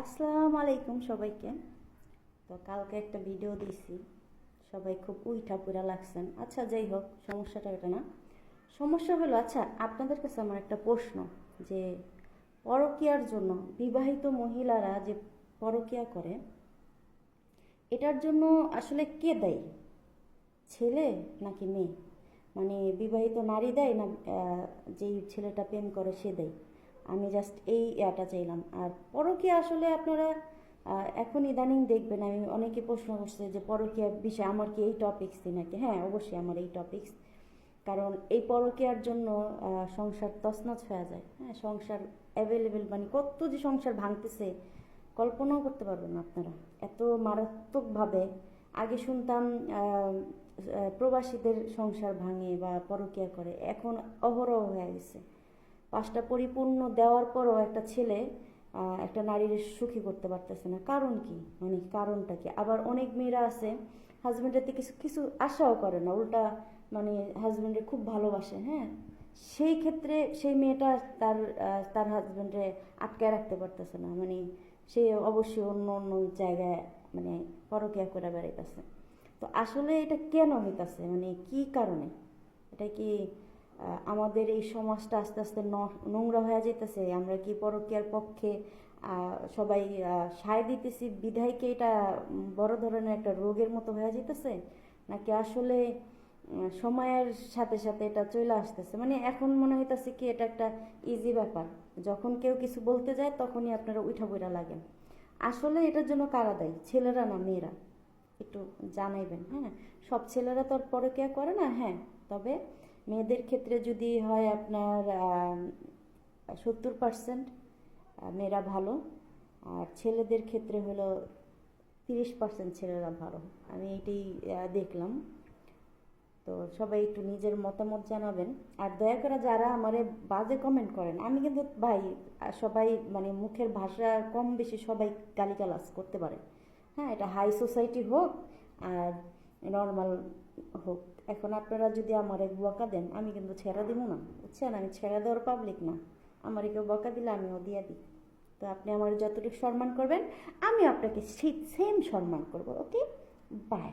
আসসালামু আলাইকুম সবাইকে। তো কালকে একটা ভিডিও দিয়েছি। সবাই খুব উইঠা পুরা লাগছেন। আচ্ছা যাই হোক, সমস্যাটা এটা না। সমস্যা হলো আচ্ছা আপনাদের কাছে আমার একটা প্রশ্ন যে পরকীয়ার জন্য বিবাহিত মহিলারা যে পরকীয়া করে, এটার জন্য আসলে কে দেয়? ছেলে নাকি মেয়ে? মানে বিবাহিত নারী দেয় না যেই ছেলেটা প্রেম করে সে দেয়? আমি জাস্ট এই ইয়াটা চাইলাম। আর পরকীয়া আসলে আপনারা এখন ইদানিং দেখবেন, আমি অনেকে প্রশ্ন করছে যে পরকীয়া বিষয় আমার কি এই টপিক্স নাকি? হ্যাঁ অবশ্যই আমার এই টপিক্স কারণ এই পরকীয়ার জন্য সংসার তছনছ হয়ে যায়। হ্যাঁ সংসার অ্যাভেলেবেল মানে কত যে সংসার ভাঙতেছে, কল্পনাও করতে পারবেন আপনারা। এত মারাত্মকভাবে আগে শুনতাম প্রবাসীদের সংসার ভাঙে বা পরকীয়া করে, এখন অহরহ হয়ে গেছে। পাঁচটা পরিপূর্ণ দেওয়ার পরও একটা ছেলে একটা নারীর সুখী করতে পারতেছে না। কারণ কি? মানে কারণটা কি? আবার অনেক মেয়েরা আছে হাজবেন্ডের থেকে কিছু কিছু আশাও করে না, উল্টা মানে হাজবেন্ডের খুব ভালোবাসে হ্যাঁ? সেই ক্ষেত্রে সেই মেয়েটা তার তার হাজবেন্ডে আটকায় রাখতে পারতেছে না। মানে সে অবশ্যই অন্য অন্য জায়গায় মানে পরকিয়া করে বেড়াইতেছে। তো আসলে এটা কেন হইতাছে? মানে কি কারণে? এটা কি আমাদের এই সমাজটা আস্তে আস্তে নোংরা হয়ে যেতেছে আমরা কি পরকীয়ার পক্ষে সবাই সায় দিতেছি? বিধায়কে এটা বড় ধরনের একটা রোগের মতো হয়ে যেতেছে নাকি আসলে সময়ের সাথে সাথে এটা চলে আসতেছে? মানে এখন মনে হইতাছে কি এটা একটা ইজি ব্যাপার। যখন কেউ কিছু বলতে যায়, তখনই আপনারা উঠা বইরা লাগেন। আসলে এটার জন্য কারা দেয়? ছেলেরা না মেয়েরা? একটু জানাইবেন হ্যাঁ? সব ছেলেরা তো আর পরকীয়া করে না হ্যাঁ? তবে মেয়েদের ক্ষেত্রে যদি হয় আপনার সত্তর পার্সেন্ট মেয়েরা ভালো। আর ছেলেদের ক্ষেত্রে হলো তিরিশ পার্সেন্ট ছেলেরা ভালো। আমি এটাই দেখলাম। তো সবাই একটু নিজের মতামত জানাবেন। আর দয়া করে যারা আমারে বাজে কমেন্ট করেন, আমি কিন্তু ভাই সবাই মানে মুখের ভাষা কম বেশি সবাই গালিগালাজ করতে পারে। হ্যাঁ এটা হাই সোসাইটি হোক আর নর্মাল হোক, এখন আপনারা যদি আমার এক বকা দেন, আমি কিন্তু ছেড়া দিব না। বুঝছেন? আমি ছেড়া দেওয়ার পাবলিক না। আমার কেউ বকা দিলে আমিও দিয়ে দিই। তো আপনি আমার যতটুকু সম্মান করবেন, আমি আপনাকে সেম সম্মান করব। Okay bye